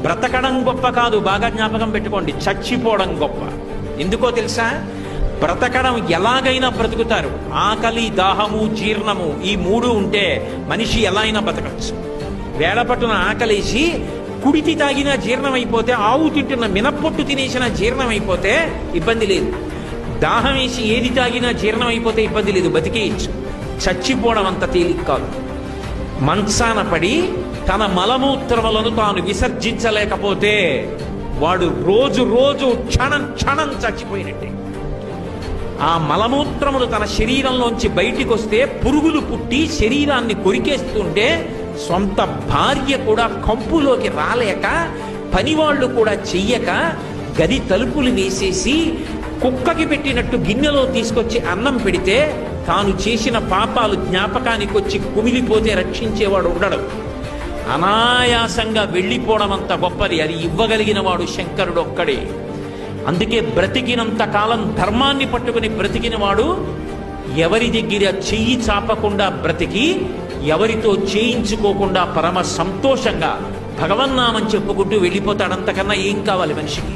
బ్రతకడం గొప్ప కాదు బాగా జ్ఞాపకం పెట్టుకోండి చచ్చిపోవడం గొప్ప. ఎందుకో తెలుసా? బ్రతకడం ఎలాగైనా బ్రతుకుతారు. ఆకలి దాహము జీర్ణము ఈ మూడు ఉంటే మనిషి ఎలా అయినా బ్రతకచ్చు. వేళపట్టున ఆకలేసి కుడితి తాగినా జీర్ణం అయిపోతే ఆవు తింటున్న మినప్పొట్టు తినేసిన జీర్ణం అయిపోతే ఇబ్బంది లేదు. దాహం వేసి ఏది తాగినా జీర్ణం అయిపోతే ఇబ్బంది లేదు బతికేయచ్చు. చచ్చిపోవడం అంత తేలిక కాదు. మంచాన పడి తన మలమూత్రములను తాను విసర్జించలేకపోతే వాడు రోజు రోజు క్షణం క్షణం చచ్చిపోయినట్టే. ఆ మలమూత్రములు తన శరీరంలోంచి బయటికి వస్తే పురుగులు పుట్టి శరీరాన్ని కొరికేస్తుంటే సొంత భార్య కూడా కంపులోకి రాలేక పనివాళ్ళు కూడా చెయ్యక గది తలుపులు వేసేసి కుక్కకి పెట్టినట్టు గిన్నెలో తీసుకొచ్చి అన్నం పెడితే తాను చేసిన పాపాలు జ్ఞాపకానికి వచ్చి కుమిలిపోతే రక్షించేవాడు ఉండడు. అనాయాసంగా వెళ్ళిపోవడం అంత గొప్పది అది ఇవ్వగలిగిన వాడు శంకరుడు ఒక్కడే అందుకే బ్రతికినంత కాలం ధర్మాన్ని పట్టుకుని బ్రతికిన వాడు ఎవరి దగ్గర చెయ్యి చాపకుండా బ్రతికి ఎవరితో చేయించుకోకుండా పరమ సంతోషంగా భగవన్నామని చెప్పుకుంటూ వెళ్ళిపోతాడంతకన్నా ఏం కావాలి మనిషికి?